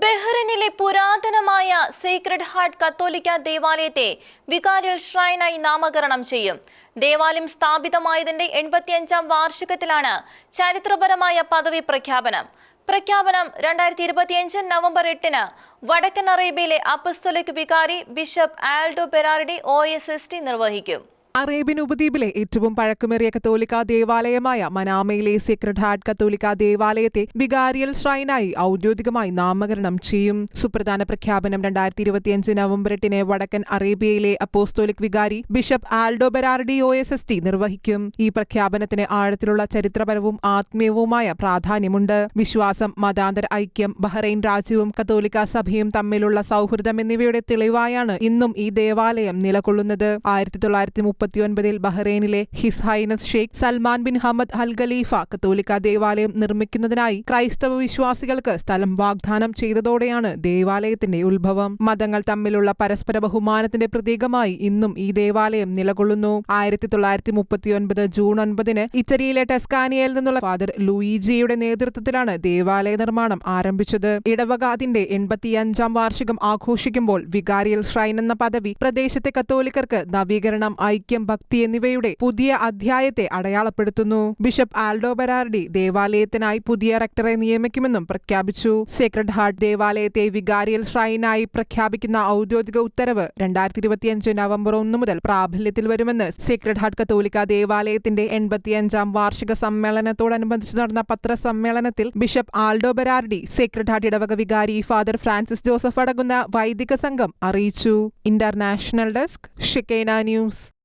ബഹ്റിനിലെ പുരാതനമായ secret heart കത്തോലിക്ക ദേവാലയത്തെ വികാരിയൽ ഷ്രൈനായി നാമകരണം ചെയ്യും. ദേവാലയം സ്ഥാപിതമായതിന്റെ എൺപത്തിയഞ്ചാം വാർഷികത്തിലാണ് ചരിത്രപരമായ പദവി പ്രഖ്യാപനം. പ്രഖ്യാപനം രണ്ടായിരത്തി ഇരുപത്തിയഞ്ച് നവംബർ എട്ടിന് വടക്കൻ അറേബ്യയിലെ അപ്പസ്തോലിക് വികാരി bishop Aldo Berardi O S S T നിർവഹിക്കും. അറേബ്യൻ ഉപദ്വീപിലെ ഏറ്റവും പഴക്കമേറിയ കത്തോലിക്ക ദേവാലയമായ മനാമയിലെ സീക്രട്ട് ഹാർട്ട് കത്തോലിക്ക ദേവാലയത്തെ വികാരിയൽ ഷ്രൈനായി ഔദ്യോഗികമായി നാമകരണം ചെയ്യും. സുപ്രധാന പ്രഖ്യാപനം രണ്ടായിരത്തി ഇരുപത്തിയഞ്ച് നവംബർ എട്ടിന് വടക്കൻ അറേബ്യയിലെ അപ്പോസ്തോലിക് വികാരി bishop Aldo Berardi O S S T നിർവഹിക്കും. ഈ പ്രഖ്യാപനത്തിന് ആഴത്തിലുള്ള ചരിത്രപരവും ആത്മീയവുമായ പ്രാധാന്യമുണ്ട്. വിശ്വാസം മതാന്തര ഐക്യം ബഹ്റൈൻ രാജ്യവും കത്തോലിക്ക സഭയും തമ്മിലുള്ള സൗഹൃദം എന്നിവയുടെ തെളിവായാണ് ഇന്നും ഈ ദേവാലയം നിലകൊള്ളുന്നത്. ആയിരത്തി തൊള്ളായിരത്തി മുപ്പത്തിയൊൻപതിൽ ബഹ്റൈനിലെ his highness Sheikh Salman bin Hamad Al Khalifa കത്തോലിക്ക ദേവാലയം നിർമ്മിക്കുന്നതിനായി ക്രൈസ്തവ വിശ്വാസികൾക്ക് സ്ഥലം വാഗ്ദാനം ചെയ്തതോടെയാണ് ദേവാലയത്തിന്റെ ഉത്ഭവം. മതങ്ങൾ തമ്മിലുള്ള പരസ്പര ബഹുമാനത്തിന്റെ പ്രതീകമായി ഇന്നും ഈ ദേവാലയം നിലകൊള്ളുന്നു. ആയിരത്തി തൊള്ളായിരത്തി മുപ്പത്തിയൊൻപത് ജൂൺ ഒൻപതിന് ഇറ്റലിയിലെ ടെസ്കാനിയയിൽ നിന്നുള്ള ഫാദർ ലൂയിജിയുടെ നേതൃത്വത്തിലാണ് ദേവാലയ നിർമ്മാണം ആരംഭിച്ചത്. ഇടവകാതിന്റെ എൺപത്തിയഞ്ചാം വാർഷികം ആഘോഷിക്കുമ്പോൾ വികാരിയൽ ഷ്രൈൻ എന്ന പദവി പ്രദേശത്തെ കത്തോലിക്കർക്ക് നവീകരണം ഐക്യം ഭക്തി എന്നിവയുടെ പുതിയ അധ്യായത്തെ അടയാളപ്പെടുത്തുന്നു. ബിഷപ്പ് ആൽഡോ ബെരാർഡി ദേവാലയത്തിനായി പുതിയ റെക്ടറെ നിയമിക്കുമെന്നും പ്രഖ്യാപിച്ചു. സേക്രഡ് ഹാർട്ട് ദേവാലയത്തെ വികാരിയൽ ഷ്രൈനായി പ്രഖ്യാപിക്കുന്ന ഔദ്യോഗിക ഉത്തരവ് രണ്ടായിരത്തി ഇരുപത്തിയഞ്ച് നവംബർ ഒന്ന് മുതൽ പ്രാബല്യത്തിൽ വരുമെന്ന് സീക്രട്ട് ഹാർട്ട് കത്തോലിക്ക ദേവാലയത്തിന്റെ എൺപത്തിയഞ്ചാം വാർഷിക സമ്മേളനത്തോടനുബന്ധിച്ച് നടന്ന പത്രസമ്മേളനത്തിൽ bishop Aldo Berardi Sacred Heart ഇടവക വികാരി ഫാദർ ഫ്രാൻസിസ് ജോസഫ് അടങ്ങുന്ന വൈദിക സംഘം അറിയിച്ചു. International desk Shekinah news.